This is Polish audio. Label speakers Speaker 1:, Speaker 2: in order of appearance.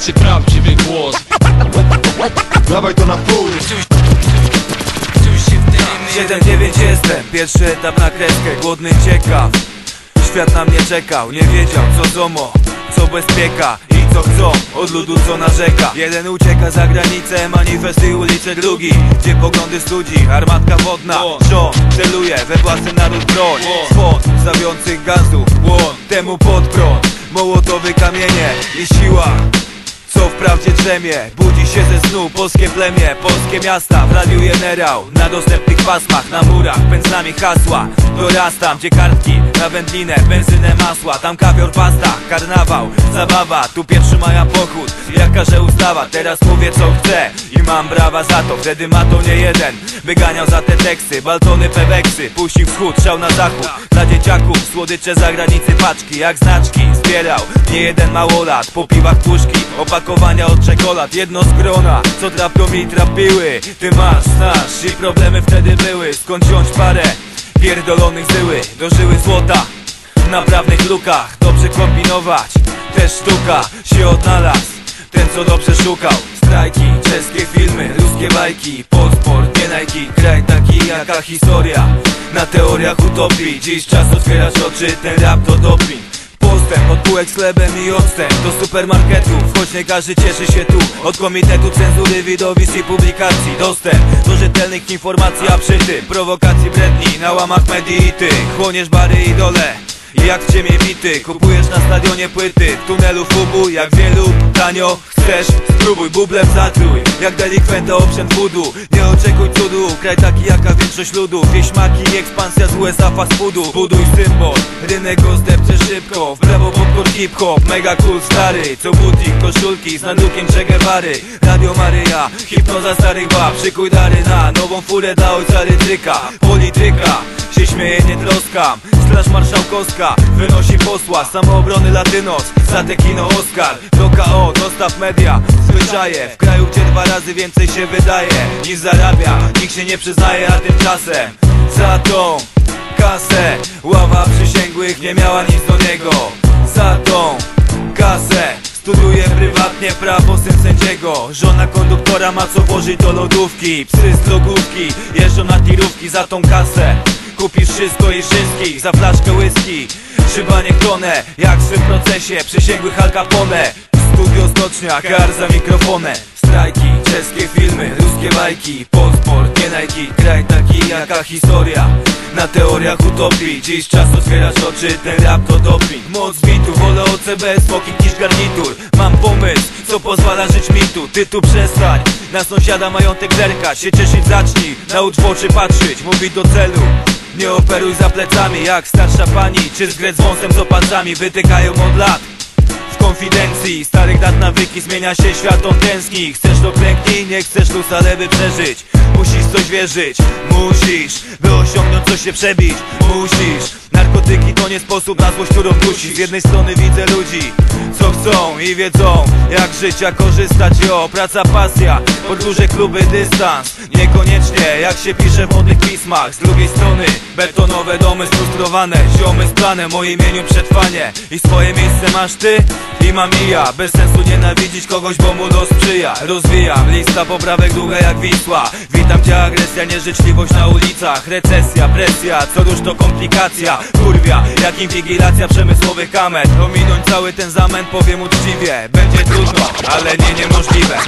Speaker 1: granicy prawdziwy głos.
Speaker 2: Dawaj to na pół.
Speaker 3: 7-9 jestem, pierwszy etap na kreskę Głodny ciekaw, świat na mnie czekał Nie wiedział co zomo, co bezpieka I co chcą, od ludu co narzeka. Jeden ucieka za granicę, manifesty ulice drugi Gdzie poglądy studzi, armatka wodna Rząd celuje we własny naród broń. Swąd stawiących gazów, błąd Temu pod prąd, mołotowy kamienie I siła wprawdzie drzemie. Budzi się ze snu polskie plemię Polskie miasta. W radiu generał Na dostępnych pasmach, na murach Pędzlami hasła. Dorastam, gdzie kartki na wędlinę Benzynę, masła, tam kawior, pasta Karnawał, zabawa, tu pierwszy maja pochód Jak każe ustawa, teraz mówię co chcę I mam brawa za to, wtedy ma to nie jeden Wyganiał za te teksty, baltony, peweksy Puścił wschód, szał na zachód. Dla dzieciaków, słodycze za granicy paczki. Jak znaczki, zbierał nie jeden małolat. Po piwach puszki, opakowania od czekolad Jedno z grona, co trapią mi trapiły. Ty masz, znasz i problemy wtedy były. Skąd wziąć parę pierdolonych zyły Dożyły złota na prawnych lukach. Dobrze kombinować, też sztuka się odnalazł. Ten co dobrze szukał. Strajki, czeskie filmy, ruskie bajki. Podsport, nie Nike, kraj taki jaka historia. Na teoriach utopii. Dziś czas otwierać oczy, ten rap to doping Postęp od półek z chlebem i odstęp do supermarketów Choć nie każdy cieszy się tu. Od komitetu cenzury widowisk i publikacji. Dostęp do rzetelnych informacji, a przy tym Prowokacji bredni na łamach medii ty. Chłoniesz bary i dole jak w ciemię bity, kupujesz na stadionie płyty W tunelu fubu, jak wielu, tanio Chcesz, spróbuj, bublem zatrój Jak delikwenta oprzęt budu Nie oczekuj cudu, kraj taki jaka większość ludu. Wieśmaki, ekspansja z USA fast foodu. Buduj symbol, rynek go zdepcze szybko. W prawo popcorn hip-hop, mega cool stary. Co butik, koszulki z nadukiem Che Guevary. Radio Maryja, hipnoza starych bab. Szykuj dary na nową furę dla ojca rytryka Polityka się śmieje, nie troskam Straż Marszałkowska wynosi posła Samoobrony Latynos, za te kino Oscar. Do KO, dostaw media, zwyczaje. W kraju, gdzie dwa razy więcej się wydaje Niż zarabia, nikt się nie przyznaje A tymczasem za tą kasę Ława przysięgłych nie miała nic do niego. Za tą kasę Studiuje prywatnie prawo syn sędziego. Żona konduktora ma co włożyć do lodówki Psy z drogówki jeżdżą na tirówki za tą kasę Kupisz wszystko i wszystkich za flaszkę whisky. Szyba nie klonę, jak w swym procesie Przysięgły Al Capone. Studio stocznia, kar za mikrofonem. Strajki, czeskie filmy, ruskie bajki. Podsport, nie Nike, kraj taki jaka historia. Na teoriach utopii, dziś czas otwierać oczy Ten rap to doping, moc bitu Wolę OCB, smoking niż garnitur. Mam pomysł, co pozwala żyć mi tu Ty tu przestań, na sąsiada majątek zerkać Się cieszyć zacznij, naucz w oczy patrzeć Mówić do celu nie operuj za plecami jak starsza pani. Czy z wąsem z opancami wytykają od lat. W konfidencji starych dat nawyki zmienia się świat on tęskni. Chcesz to klęknij, nie chcesz luz, ale by przeżyć Musisz coś wierzyć, musisz By osiągnąć coś się przebić, musisz. Narkotyki to nie sposób na złość, dusi Z jednej strony widzę ludzi, co chcą i wiedzą Jak życia korzystać, jo Praca, pasja, podróże, kluby, dystans. Niekoniecznie jak się pisze w modnych pismach. Z drugiej strony betonowe domy sfrustrowane Ziomy z planem o imieniu przetrwanie. I swoje miejsce masz ty i mam i ja. Bez sensu nienawidzić kogoś, bo mu los sprzyja. Rozwijam lista poprawek długa jak Wisła. Witam cię agresja, nieżyczliwość na ulicach. Recesja, presja, co już to komplikacja. Kurwia, jak inwigilacja przemysłowych kamer. Ominąć cały ten zamęt, powiem uczciwie. Będzie trudno, ale nie niemożliwe